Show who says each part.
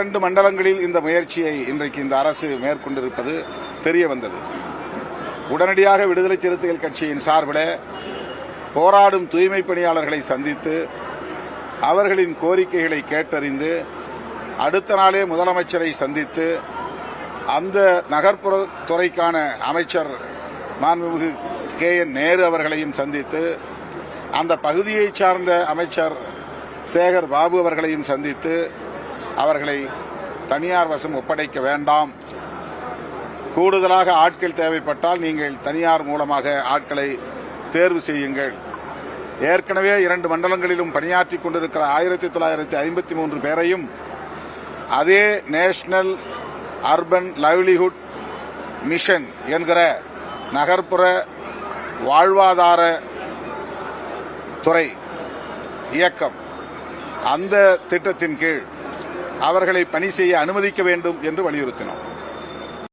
Speaker 1: இரண்டு மண்டலங்களில் இந்த முயற்சியை இன்றைக்கு இந்த அரசு மேற்கொண்டிருப்பது தெரிய வந்தது. உடனடியாக விடுதலை சிறுத்தைகள் கட்சியின் சார்பில் போராடும் தூய்மை பணியாளர்களை சந்தித்து அவர்களின் கோரிக்கைகளை கேட்டறிந்து அடுத்த நாளே முதலமைச்சரை சந்தித்து அந்த நகர்ப்புற துறைக்கான அமைச்சர் மாண்புமிகு கே என் நேரு அவர்களையும் சந்தித்து அந்த பகுதியை சார்ந்த அமைச்சர் சேகர் பாபு அவர்களையும் சந்தித்து அவர்களை தனியார் வசம் ஒப்படைக்க வேண்டாம். கூடுதலாக ஆட்கள் தேவைப்பட்டால் நீங்கள் தனியார் மூலமாக ஆட்களை தேர்வு செய்யுங்கள். ஏற்கனவே இரண்டு மண்டலங்களிலும் பணியாற்றி கொண்டிருக்கிற ஆயிரத்தி தொள்ளாயிரத்தி ஐம்பத்தி மூன்று பேரையும் அதே நேஷனல் அர்பன் லைவ்லிஹுட் மிஷன் என்கிற நகர்ப்புற வாழ்வாதார துறை இயக்கம் அந்த திட்டத்தின் கீழ் அவர்களை பணி செய்ய அனுமதிக்க வேண்டும் என்று வலியுறுத்தினோம்.